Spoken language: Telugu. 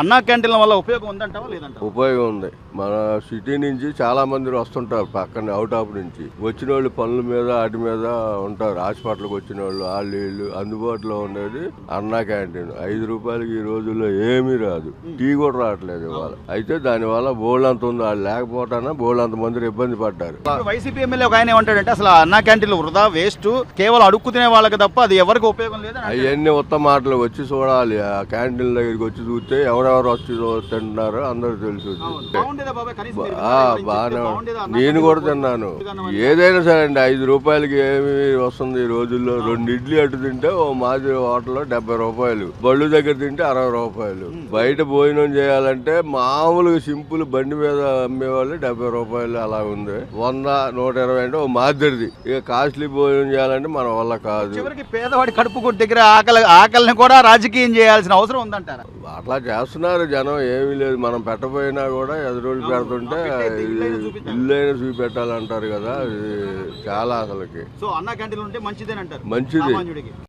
అన్నా క్యాంటీన్ల వల్ల ఉపయోగం ఉందంటావా లేదంటావా? ఉపయోగం ఉంది. మన సిటీ నుంచి చాలా మంది వస్తుంటారు పక్కన అవుట్ ఆఫ్ నుంచి. వచ్చిన వాళ్ళు పనుల మీద వాటి మీద ఉంటారు. హాస్పిటల్కి వచ్చిన వాళ్ళు వాళ్ళు వీళ్ళు అందుబాటులో ఉండేది అన్నా క్యాంటీన్. ఐదు రూపాయలకి ఈ రోజుల్లో ఏమీ రాదు. టీ కూడా రావట్లేదు ఇవాళ. అయితే దానివల్ల బోల్డ్ అంత ఉంది. వాళ్ళు బోల్డ్ అంత మంది ఇబ్బంది పడ్డారు. వైసీపీ ఎమ్మెల్యే ఒక ఆయన ఏమంటాడంటే అసలు అన్నా క్యాంటీన్లు వృధా వేస్ట్? కేవలం అడుక్కు తినే వాళ్ళకి తప్ప అది ఎవరికి ఉపయోగం అంటాడు. అవన్నీ ఉత్తమ మాటలు వచ్చి చూడాలి. ఆ క్యాంటీన్ దగ్గరికి వచ్చి చూస్తే ఎవరెవరు వచ్చి తింటున్నారో అందరూ తెలుసు. బాగానే నేను కూడా? తిన్నాను. ఏదైనా సరే అండి ఐదు రూపాయలకి ఏమి వస్తుంది ఈ రోజుల్లో? రెండు ఇడ్లీ అటు తింటే ఓ మాది హోటల్లో డెబ్బై రూపాయలు. బళ్ళు దగ్గర తింటే అరవై రూపాయలు. బయట భోజనం చేయాలంటే మామూలుగా సింపుల్ బండి మీద అమ్మేవాళ్ళు డెబ్బై రూపాయలు అలా ఉంది. వంద నూట ఇరవై అంటే ఓ మాదిరిది. ఇక కాస్ట్లీ భోజనం చేయాలంటే మన వల్ల కాదు. పేదవాడి కడుపు దగ్గర ఆకలి ఆకలిని కూడా రాజకీయం చేయాల్సిన అవసరం ఉందంటారా? అట్లా చేస్తున్నారు జనం ఏమీ లేదు. మనం పెట్టపోయినా కూడా ఎదురోళ్ళు పెడుతుంటే ఇల్లైనా చూపెట్టాలంటారు కదా. చాలా అసలుకి. సో అన్నా ఉంటే మంచిదేనంటారు మంచిది.